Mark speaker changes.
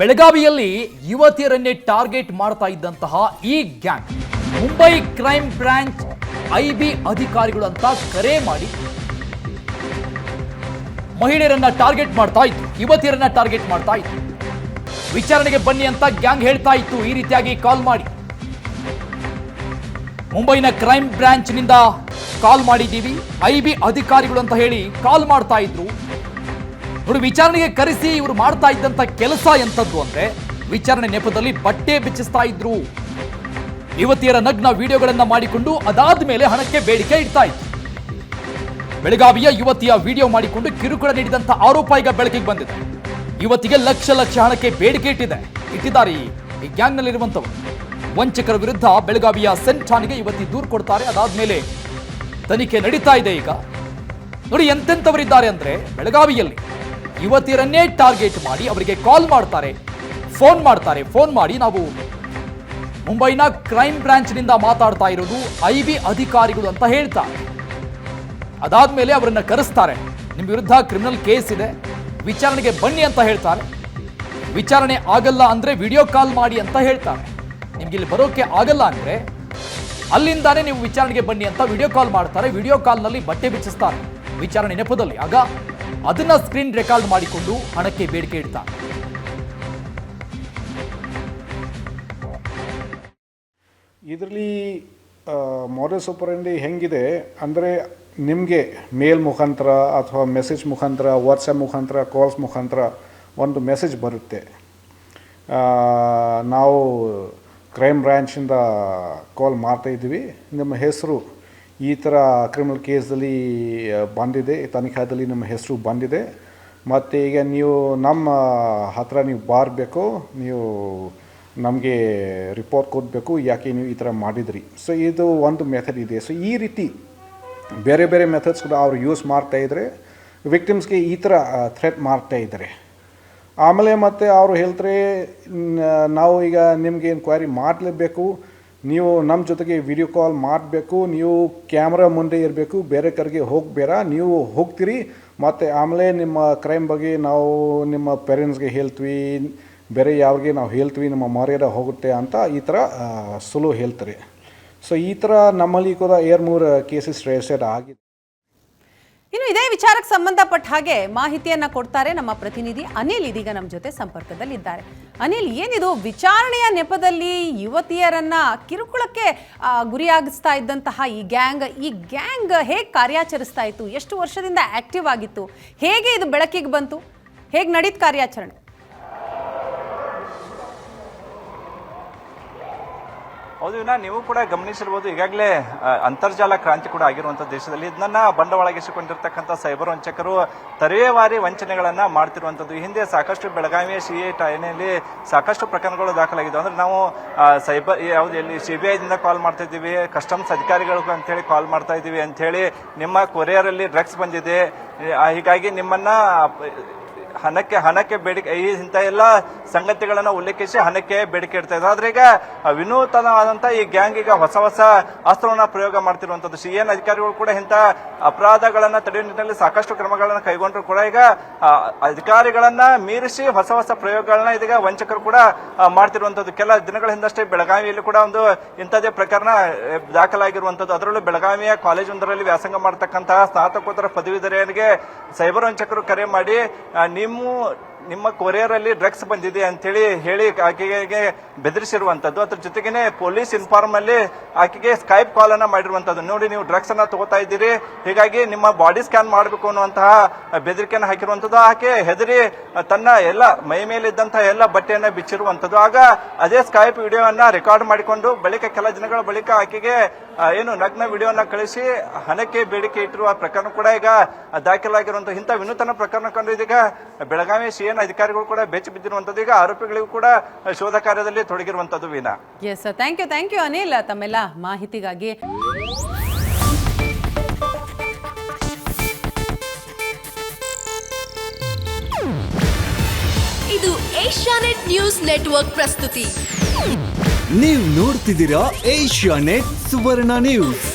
Speaker 1: ಬೆಳಗಾವಿಯಲ್ಲಿ ಯುವತಿಯರನ್ನೇ ಟಾರ್ಗೆಟ್ ಮಾಡ್ತಾ ಇದ್ದಂತಹ ಈ gang, Mumbai crime branch IB ಅಧಿಕಾರಿಗಳು ಅಂತ ಕರೆ ಮಾಡಿ ಮಹಿಳೆಯರನ್ನ ಟಾರ್ಗೆಟ್ ಮಾಡ್ತಾ ಇತ್ತು, ಯುವತಿಯರನ್ನ ಟಾರ್ಗೆಟ್ ಮಾಡ್ತಾ ಇತ್ತು. ವಿಚಾರಣೆಗೆ ಬನ್ನಿ ಅಂತ ಗ್ಯಾಂಗ್ ಹೇಳ್ತಾ ಇತ್ತು, ಈ ರೀತಿಯಾಗಿ ಕಾಲ್ ಮಾಡಿ. ಮುಂಬೈನ ಕ್ರೈಮ್ ಬ್ರಾಂಚ್ನಿಂದ ಕಾಲ್ ಮಾಡಿದ್ದೀವಿ ಐ ಬಿ ಅಧಿಕಾರಿಗಳು ಅಂತ ಹೇಳಿ ಕಾಲ್ ಮಾಡ್ತಾ ಇದ್ರು. ನೋಡಿ ವಿಚಾರಣೆಗೆ ಕರೆಸಿ ಇವರು ಮಾಡ್ತಾ ಇದ್ದಂತ ಕೆಲಸ ಎಂಥದ್ದು ಅಂದ್ರೆ ವಿಚಾರಣೆ ನೆಪದಲ್ಲಿ ಬಟ್ಟೆ ಬೆಚ್ಚಿಸ್ತಾ ಇದ್ರು. ಯುವತಿಯರ ನಗ್ನ ವಿಡಿಯೋಗಳನ್ನ ಮಾಡಿಕೊಂಡು ಅದಾದ ಮೇಲೆ ಹಣಕ್ಕೆ ಬೇಡಿಕೆ ಇಡ್ತಾ ಇತ್ತು ಬೆಳಗಾವಿಯ ಯುವತಿಯ ವಿಡಿಯೋ ಮಾಡಿಕೊಂಡು ಕಿರುಕುಳ ನೀಡಿದಂತ ಆರೋಪ ಈಗ ಬೆಳಕಿಗೆ ಬಂದಿದೆ. ಯುವತಿಗೆ ಲಕ್ಷ ಲಕ್ಷ ಹಣಕ್ಕೆ ಬೇಡಿಕೆ ಇಟ್ಟಿದೆ. ಇಟ್ಟಿದ್ದಾರೆ ಈ- ಗ್ಯಾಂಗ್ನಲ್ಲಿರುವಂತವರು. ವಂಚಕರ ವಿರುದ್ಧ ಬೆಳಗಾವಿಯ ಸೆಂಟ್ ಠಾಣೆಗೆ ಯುವತಿ ದೂರು ಕೊಡ್ತಾರೆ. ಅದಾದ್ಮೇಲೆ ತನಿಖೆ ನಡೀತಾ ಇದೆ ಈಗ. ನೋಡಿ ಎಂತೆಂಥವರಿದ್ದಾರೆ ಅಂದ್ರೆ ಬೆಳಗಾವಿಯಲ್ಲಿ ಯುವತಿಯರನ್ನೇ ಟಾರ್ಗೆಟ್ ಮಾಡಿ ಅವರಿಗೆ ಕಾಲ್ ಮಾಡ್ತಾರೆ, ಫೋನ್ ಮಾಡ್ತಾರೆ. ಫೋನ್ ಮಾಡಿ ನಾವು ಮುಂಬೈನ ಕ್ರೈಮ್ ಬ್ರಾಂಚ್ನಿಂದ ಮಾತಾಡ್ತಾ ಇರೋದು ಐ ಬಿ ಅಧಿಕಾರಿಗಳು ಅಂತ ಹೇಳ್ತಾರೆ. ಅದಾದ್ಮೇಲೆ ಅವರನ್ನು ಕರೆಸ್ತಾರೆ. ನಿಮ್ಮ ವಿರುದ್ಧ ಕ್ರಿಮಿನಲ್ ಕೇಸ್ ಇದೆ, ವಿಚಾರಣೆಗೆ ಬನ್ನಿ ಅಂತ ಹೇಳ್ತಾರೆ. ವಿಚಾರಣೆ ಆಗಲ್ಲ ಅಂದ್ರೆ ವಿಡಿಯೋ ಕಾಲ್ ಮಾಡಿ ಅಂತ ಹೇಳ್ತಾರೆ. ನಿಮ್ಗೆ ಇಲ್ಲಿ ಬರೋಕೆ ಆಗಲ್ಲ ಅಂದ್ರೆ ಅಲ್ಲಿಂದಾನೇ ನೀವು ವಿಚಾರಣೆಗೆ ಬನ್ನಿ ಅಂತ ವಿಡಿಯೋ ಕಾಲ್ ಮಾಡ್ತಾರೆ. ವಿಡಿಯೋ ಕಾಲ್ನಲ್ಲಿ ಬಟ್ಟೆ ಬಿಚ್ಚಿಸ್ತಾರೆ. ವಿಚಾರಣೆ ನೆಪದಲ್ಲಿ. ಆಗ ಅದನ್ನ ಸ್ಕ್ರೀನ್ ರೆಕಾರ್ಡ್ ಮಾಡಿಕೊಂಡು ಹಣಕ್ಕೆ ಬೇಡಿಕೆ ಇಡ್ತಾನೆ
Speaker 2: ಇದರಲ್ಲಿ ಮೋರಸ್ ಸೂಪರಿಂಡಿ ಹೆಂಗಿದೆ? ಅಂದರೆ ನಿಮಗೆ ಮೇಲ್ ಮುಖಾಂತರ ಅಥವಾ ಮೆಸೇಜ್ ಮುಖಾಂತರ ವಾಟ್ಸಪ್ ಮುಖಾಂತರ, ಕಾಲ್ಸ್ ಮುಖಾಂತರ ಒಂದು ಮೆಸೇಜ್ ಬರುತ್ತೆ. ನಾವು ಕ್ರೈಮ್ ಬ್ರ್ಯಾಂಚಿಂದ ಕಾಲ್ ಮಾಡ್ತಾ ಇದ್ದೀವಿ. ನಿಮ್ಮ ಹೆಸರು? ಈ ಥರ ಕ್ರಿಮಿನಲ್ ಕೇಸಲ್ಲಿ ಬಂದಿದೆ. ತನಿಖಾದಲ್ಲಿ ನಿಮ್ಮ ಹೆಸರು ಬಂದಿದೆ. ಮತ್ತು ಈಗ ನೀವು ನಮ್ಮ ಹತ್ರ ನೀವು ಬಾರಬೇಕು, ನೀವು ನಮಗೆ ರಿಪೋರ್ಟ್ ಕೊಡಬೇಕು, ಯಾಕೆ ನೀವು ಈ ಥರ ಮಾಡಿದ್ರಿ. ಸೊ ಇದು ಒಂದು ಮೆಥಡ್ ಇದೆ. ಸೊ ಈ ರೀತಿ ಬೇರೆ ಬೇರೆ ಮೆಥಡ್ಸ್ ಕೂಡ ಅವರು ಯೂಸ್ ಮಾಡ್ತಾ ಇದ್ದಾರೆ ವಿಕ್ಟಿಮ್ಸ್ಗೆ ಈ ಥರ ಥ್ರೆಟ್ ಮಾಡ್ತಾ ಇದ್ದಾರೆ. ಆಮೇಲೆ ಮತ್ತೆ ಅವರು ಹೇಳ್ತಾರೆ ನಾವು ಈಗ ನಿಮಗೆ ಎನ್ಕ್ವೈರಿ ಮಾಡಲೇಬೇಕು. ನೀವು ನಮ್ಮ ಜೊತೆಗೆ ವಿಡಿಯೋ ಕಾಲ್ ಮಾಡಬೇಕು, ನೀವು ಕ್ಯಾಮ್ರಾ ಮುಂದೆ ಇರಬೇಕು, ಬೇರೆ ಕಡೆಗೆ ಹೋಗಬೇಡ, ನೀವು ಹೋಗ್ತೀರಿ, ಮತ್ತು ಆಮೇಲೆ ನಿಮ್ಮ ಕ್ರೈಮ್ ಬಗ್ಗೆ ನಾವು ನಿಮ್ಮ ಪೇರೆಂಟ್ಸ್ಗೆ ಹೇಳ್ತೀವಿ, ಬೇರೆ ಯಾವ್ರಿಗೆ ನಾವು ಹೇಳ್ತೀವಿ, ನಮ್ಮ ಮರ್ಯಾದೆ ಹೋಗುತ್ತೆ ಅಂತ ಈ ಥರ ಸುಲು ಹೇಳ್ತಾರೆ. ಸೊ ಈ ಥರ ನಮ್ಮಲ್ಲಿ ಕೂಡ ಏರ್ ಮೂರು ಕೇಸಸ್ ರಿಜಿಸ್ಟರ್ಡ್ ಆಗಿದೆ.
Speaker 3: ಇನ್ನು ಇದೇ ವಿಚಾರಕ್ಕೆ ಸಂಬಂಧಪಟ್ಟ ಹಾಗೆ ಮಾಹಿತಿಯನ್ನ ಕೊಡ್ತಾರೆ ನಮ್ಮ ಪ್ರತಿನಿಧಿ ಅನಿಲ್ ಇದೀಗ ನಮ್ಮ ಜೊತೆ ಸಂಪರ್ಕದಲ್ಲಿದ್ದಾರೆ. ಅನಿಲ್, ಏನಿದು? ವಿಚಾರಣೆಯ ನೆಪದಲ್ಲಿ ಯುವತಿಯರನ್ನ ಕಿರುಕುಳಕ್ಕೆ ಗುರಿಯಾಗಿಸ್ತಾ ಇದ್ದಂತಹ ಈ ಗ್ಯಾಂಗ್ ಈ ಗ್ಯಾಂಗ್ ಹೇಗೆ ಕಾರ್ಯಾಚರಿಸ್ತಾ ಇತ್ತು? ಎಷ್ಟು ವರ್ಷದಿಂದ ಆಕ್ಟಿವ್ ಆಗಿತ್ತು? ಹೇಗೆ ಇದು ಬೆಳಕಿಗೆ ಬಂತು? ಹೇಗೆ ನಡೀತು ಕಾರ್ಯಾಚರಣೆ?
Speaker 4: ಹೌದು ಇನ್ನ ನೀವು ಕೂಡ ಗಮನಿಸಿರ್ಬೋದು. ಈಗಾಗಲೇ ಅಂತರ್ಜಾಲ ಕ್ರಾಂತಿ ಕೂಡ ಆಗಿರುವಂಥ ದೇಶದಲ್ಲಿ ಇದನ್ನ ಬಂಡವಾಳಗಿಸಿಕೊಂಡಿರ್ತಕ್ಕಂಥ ಸೈಬರ್ ವಂಚಕರು ತರೇವಾರಿ ವಂಚನೆಗಳನ್ನು ಮಾಡ್ತಿರುವಂಥದ್ದು. ಹಿಂದೆ ಸಾಕಷ್ಟು ಬೆಳಗಾವಿಯ ಸಿ ಐ ಠಾಣೆಯಲ್ಲಿ ಸಾಕಷ್ಟು ಪ್ರಕರಣಗಳು ದಾಖಲಾಗಿದ್ದವು. ಅಂದ್ರೆ ನಾವು ಸೈಬರ್ ಯಾವ್ದು ಎಲ್ಲಿ ಸಿ ಬಿ ಐದಿಂದ ಕಾಲ್ ಮಾಡ್ತಾ ಇದ್ದೀವಿ ಕಸ್ಟಮ್ಸ್ ಅಧಿಕಾರಿಗಳಿಗೂ ಅಂತೇಳಿ ಕಾಲ್ ಮಾಡ್ತಾ ಇದ್ದೀವಿ ಅಂತೇಳಿ ನಿಮ್ಮ ಕೊರಿಯರ್ ಅಲ್ಲಿ ಡ್ರಗ್ಸ್ ಬಂದಿದೆ. ಹೀಗಾಗಿ ನಿಮ್ಮನ್ನ ಹಣಕ್ಕೆ ಹಣಕ್ಕೆ ಬೇಡಿಕೆ ಈ ಇಂಥ ಎಲ್ಲ ಸಂಗತಿಗಳನ್ನು ಉಲ್ಲೇಖಿಸಿ ಹಣಕ್ಕೆ ಬೇಡಿಕೆ ಇಡ್ತಾ ಇದ್ದಾರೆ. ಆದ್ರೆ ಈಗ ವಿನೂತನವಾದಂಥ ಈ ಗ್ಯಾಂಗ್ ಈಗ ಹೊಸ ಹೊಸ ಅಸ್ತ್ರವನ್ನು ಪ್ರಯೋಗ ಮಾಡ್ತಿರುವಂಥದ್ದು ಸಿ ಎನ್ ಅಧಿಕಾರಿಗಳು ಕೂಡ ಇಂಥ ಅಪರಾಧಗಳನ್ನ ತಡೆಯುವ ನಿಟ್ಟಿನಲ್ಲಿ ಸಾಕಷ್ಟು ಕ್ರಮಗಳನ್ನು ಕೈಗೊಂಡ್ರು ಕೂಡ ಈಗ ಅಧಿಕಾರಿಗಳನ್ನ ಮೀರಿಸಿ ಹೊಸ ಹೊಸ ಪ್ರಯೋಗಗಳನ್ನ ಇದೀಗ ವಂಚಕರು ಕೂಡ ಮಾಡ್ತಿರುವಂಥದ್ದು ಕೆಲ ದಿನಗಳ ಹಿಂದಷ್ಟೇ ಬೆಳಗಾವಿಯಲ್ಲಿ ಕೂಡ ಒಂದು ಇಂಥದೇ ಪ್ರಕರಣ ದಾಖಲಾಗಿರುವಂಥದ್ದು ಅದರಲ್ಲೂ ಬೆಳಗಾವಿಯ ಕಾಲೇಜ್ ಒಂದರಲ್ಲಿ ವ್ಯಾಸಂಗ ಮಾಡತಕ್ಕಂತಹ ಸ್ನಾತಕೋತ್ತರ ಪದವೀಧರೆಯರಿಗೆ ಸೈಬರ್ ವಂಚಕರು ಕರೆ ಮಾಡಿ ಆ, ನಿಮ್ಮ ನಿಮ್ಮ ಕೊರಿಯರ್ ಅಲ್ಲಿ ಡ್ರಗ್ಸ್ ಬಂದಿದೆ ಅಂತೇಳಿ ಹೇಳಿ ಆಕೆಗೆ ಬೆದರಿಸಿರುವಂತದ್ದು. ಅದ್ರ ಜೊತೆಗೇನೆ ಪೊಲೀಸ್ ಇನ್ಫಾರ್ಮ್ ಅಲ್ಲಿ ಆಕೆಗೆ ಸ್ಕೈಪ್ ಕಾಲ್ ಅನ್ನ ಮಾಡಿರುವಂತದ್ದು. ನೋಡಿ, ನೀವು ಡ್ರಗ್ಸ್ ಅನ್ನ ತಗೋತಾ ಇದ್ದೀರಿ. ಹೀಗಾಗಿ ನಿಮ್ಮ ಬಾಡಿ ಸ್ಕ್ಯಾನ್ ಮಾಡಬೇಕು ಅನ್ನುವಂತಹ ಬೆದರಿಕೆಯನ್ನು ಹಾಕಿರುವಂತದ್ದು. ಆಕೆ ಹೆದರಿ ತನ್ನ ಎಲ್ಲ ಮೈ ಮೇಲಿದ್ದಂತಹ ಎಲ್ಲ ಬಟ್ಟೆಯನ್ನ ಬಿಚ್ಚಿರುವಂತದ್ದು. ಆಗ ಅದೇ ಸ್ಕೈಪ್ ವಿಡಿಯೋವನ್ನು ರೆಕಾರ್ಡ್ ಮಾಡಿಕೊಂಡು ಬಳಿಕ ಕೆಲ ದಿನಗಳ ಬಳಿಕ ಆಕೆಗೆ ಏನು ನಗ್ನ ವಿಡಿಯೋನ ಕಳಿಸಿ ಹಣಕ್ಕೆ ಬೇಡಿಕೆ ಇಟ್ಟಿರುವ ಪ್ರಕರಣ ಕೂಡ ಈಗ ದಾಖಲಾಗಿರುವಂತಹ ಇಂಥ ವಿನೂತನ ಪ್ರಕರಣ ಕಂಡು ಇದೀಗ ಬೆಳಗಾವಿ ಸಿಎನ್ ಅಧಿಕಾರಿಗಳು ಕೂಡ ಬೆಚ್ಚಿ ಬಿದ್ದಿರುವಂತದ್ದು ಈಗ ಆರೋಪಿಗಳಿಗೂ ಕೂಡ ಶೋಧ ಕಾರ್ಯದಲ್ಲಿ ತೊಡಗಿರುವಂತದ್ದು Veena
Speaker 3: yes thank you thank you Anil ತಮ್ಮೆಲ್ಲ ಮಾಹಿತಿಗಾಗಿ.
Speaker 5: ಇದು ಏಷ್ಯಾನೆಟ್ ನ್ಯೂಸ್ ನೆಟ್ವರ್ಕ್ ಪ್ರಸ್ತುತಿ.
Speaker 6: ನೀವು ನೋಡ್ತಿದ್ದೀರಾ ಏಷ್ಯಾ ನೆಟ್ ಸುವರ್ಣ ನ್ಯೂಸ್.